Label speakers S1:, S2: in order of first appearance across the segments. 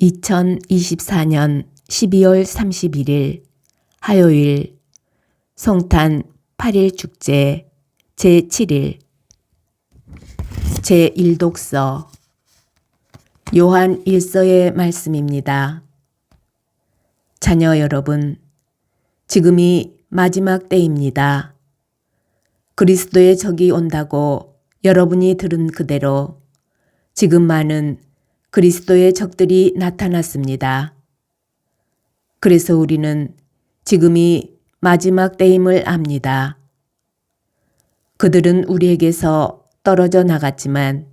S1: 2024년 12월 31일 화요일 성탄 8일 축제 제7일 제1독서 요한 1서의 말씀입니다. 자녀 여러분, 지금이 마지막 때입니다. 그리스도의 적이 온다고 여러분이 들은 그대로 지금 많은 그리스도의 적들이 나타났습니다. 그래서 우리는 지금이 마지막 때임을 압니다. 그들은 우리에게서 떨어져 나갔지만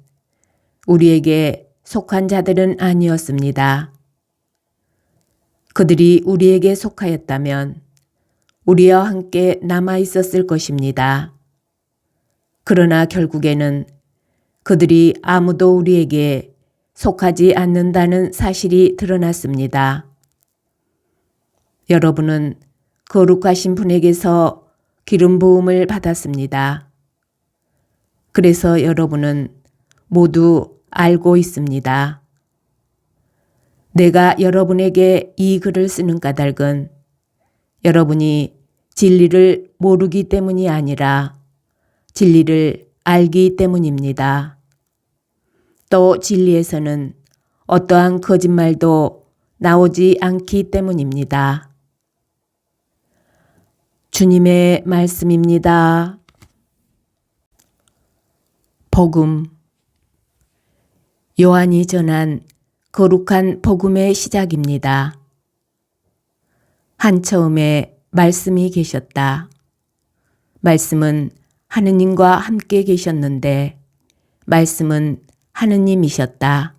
S1: 우리에게 속한 자들은 아니었습니다. 그들이 우리에게 속하였다면 우리와 함께 남아 있었을 것입니다. 그러나 결국에는 그들이 아무도 우리에게 속하지 않는다는 사실이 드러났습니다. 여러분은 거룩하신 분에게서 기름 부음을 받았습니다. 그래서 여러분은 모두 알고 있습니다. 내가 여러분에게 이 글을 쓰는 까닭은 여러분이 진리를 모르기 때문이 아니라 진리를 알기 때문입니다. 또 진리에서는 어떠한 거짓말도 나오지 않기 때문입니다. 주님의 말씀입니다. 복음 요한이 전한 거룩한 복음의 시작입니다. 한 처음에 말씀이 계셨다. 말씀은 하느님과 함께 계셨는데 말씀은 하느님이셨다.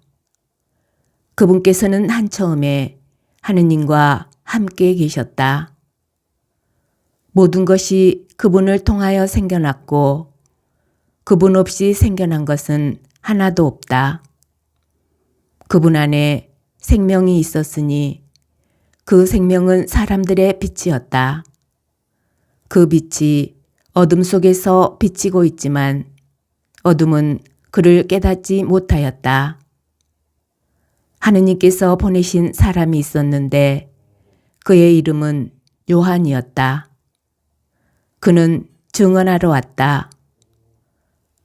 S1: 그분께서는 한 처음에 하느님과 함께 계셨다. 모든 것이 그분을 통하여 생겨났고 그분 없이 생겨난 것은 하나도 없다. 그분 안에 생명이 있었으니 그 생명은 사람들의 빛이었다. 그 빛이 어둠 속에서 비치고 있지만 어둠은 그를 깨닫지 못하였다. 하느님께서 보내신 사람이 있었는데 그의 이름은 요한이었다. 그는 증언하러 왔다.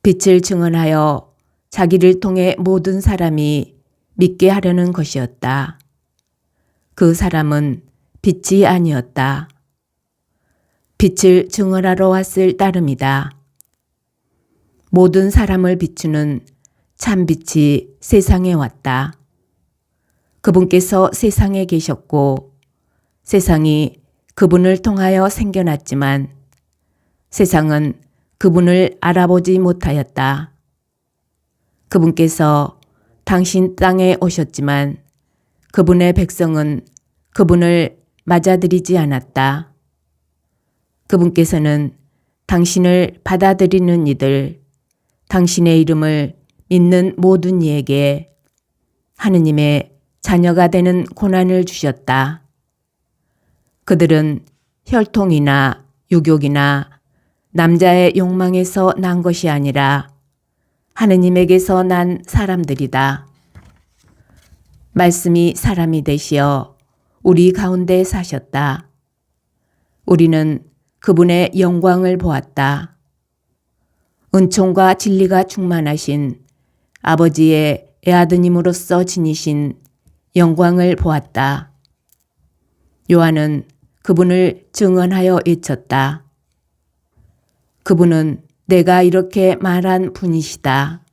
S1: 빛을 증언하여 자기를 통해 모든 사람이 믿게 하려는 것이었다. 그 사람은 빛이 아니었다. 빛을 증언하러 왔을 따름이다. 모든 사람을 비추는 참 빛이 세상에 왔다. 그분께서 세상에 계셨고 세상이 그분을 통하여 생겨났지만 세상은 그분을 알아보지 못하였다. 그분께서 당신 땅에 오셨지만 그분의 백성은 그분을 맞아들이지 않았다. 그분께서는 당신을 받아들이는 이들, 당신의 이름을 믿는 모든 이에게 하느님의 자녀가 되는 고난을 주셨다. 그들은 혈통이나 유욕이나 남자의 욕망에서 난 것이 아니라 하느님에게서 난 사람들이다. 말씀이 사람이 되시어 우리 가운데 사셨다. 우리는 그분의 영광을 보았다. 은총과 진리가 충만하신 아버지의 애아드님으로서 지니신 영광을 보았다. 요한은 그분을 증언하여 외쳤다. 그분은 내가 이렇게 말한 분이시다.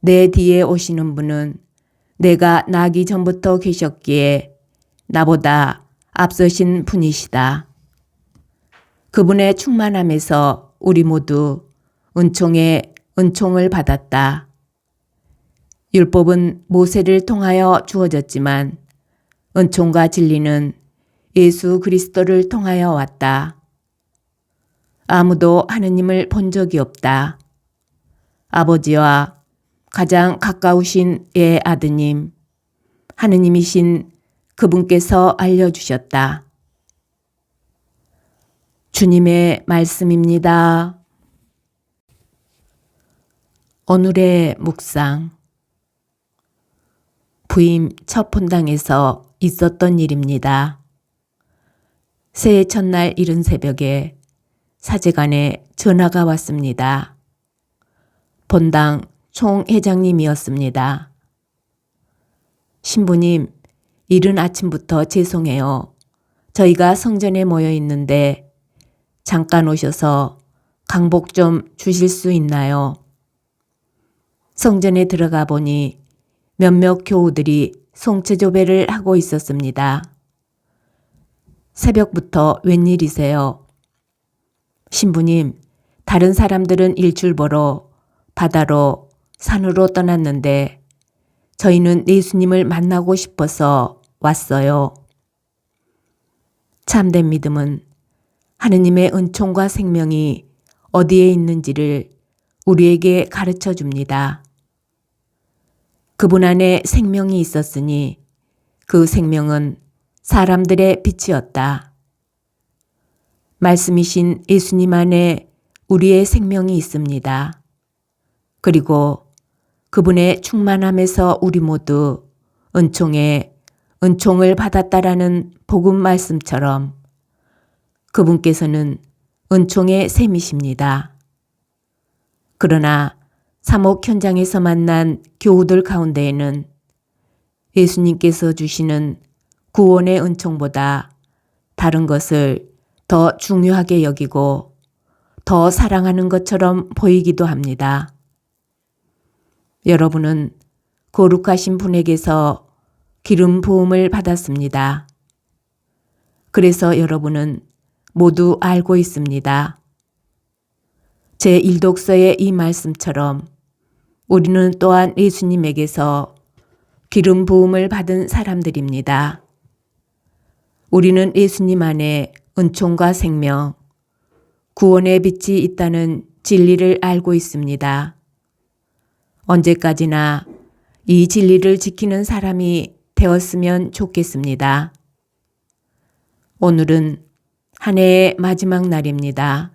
S1: 내 뒤에 오시는 분은 내가 나기 전부터 계셨기에 나보다 앞서신 분이시다. 그분의 충만함에서 우리 모두 은총에 은총을 받았다. 율법은 모세를 통하여 주어졌지만 은총과 진리는 예수 그리스도를 통하여 왔다. 아무도 하느님을 본 적이 없다. 아버지와 가장 가까우신 예 아드님, 하느님이신 그분께서 알려주셨다. 주님의 말씀입니다. 오늘의 묵상. 부임 첫 본당에서 있었던 일입니다. 새해 첫날 이른 새벽에 사제관에 전화가 왔습니다. 본당 총회장님이었습니다. 신부님, 이른 아침부터 죄송해요. 저희가 성전에 모여 있는데 잠깐 오셔서 강복 좀 주실 수 있나요? 성전에 들어가 보니 몇몇 교우들이 송체조배를 하고 있었습니다. 새벽부터 웬일이세요? 신부님, 다른 사람들은 일출 보러 바다로 산으로 떠났는데 저희는 예수님을 만나고 싶어서 왔어요. 참된 믿음은 하느님의 은총과 생명이 어디에 있는지를 우리에게 가르쳐 줍니다. 그분 안에 생명이 있었으니 그 생명은 사람들의 빛이었다. 말씀이신 예수님 안에 우리의 생명이 있습니다. 그리고 그분의 충만함에서 우리 모두 은총에 은총을 받았다라는 복음 말씀처럼 그분께서는 은총의 셈이십니다. 그러나 사목 현장에서 만난 교우들 가운데에는 예수님께서 주시는 구원의 은총보다 다른 것을 더 중요하게 여기고 더 사랑하는 것처럼 보이기도 합니다. 여러분은 거룩하신 분에게서 기름 부음을 받았습니다. 그래서 여러분은 모두 알고 있습니다. 제 일독서의 이 말씀처럼 우리는 또한 예수님에게서 기름 부음을 받은 사람들입니다. 우리는 예수님 안에 은총과 생명, 구원의 빛이 있다는 진리를 알고 있습니다. 언제까지나 이 진리를 지키는 사람이 되었으면 좋겠습니다. 오늘은 한 해의 마지막 날입니다.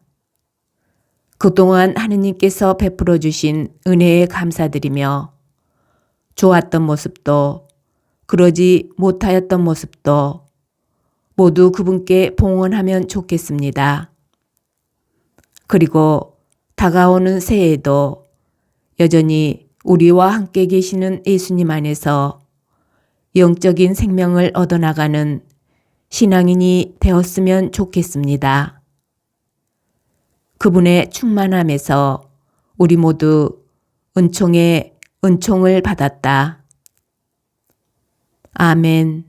S1: 그동안 하느님께서 베풀어 주신 은혜에 감사드리며 좋았던 모습도 그러지 못하였던 모습도 모두 그분께 봉헌하면 좋겠습니다. 그리고 다가오는 새해에도 여전히 우리와 함께 계시는 예수님 안에서 영적인 생명을 얻어나가는 신앙인이 되었으면 좋겠습니다. 그분의 충만함에서 우리 모두 은총의 은총을 받았다. 아멘.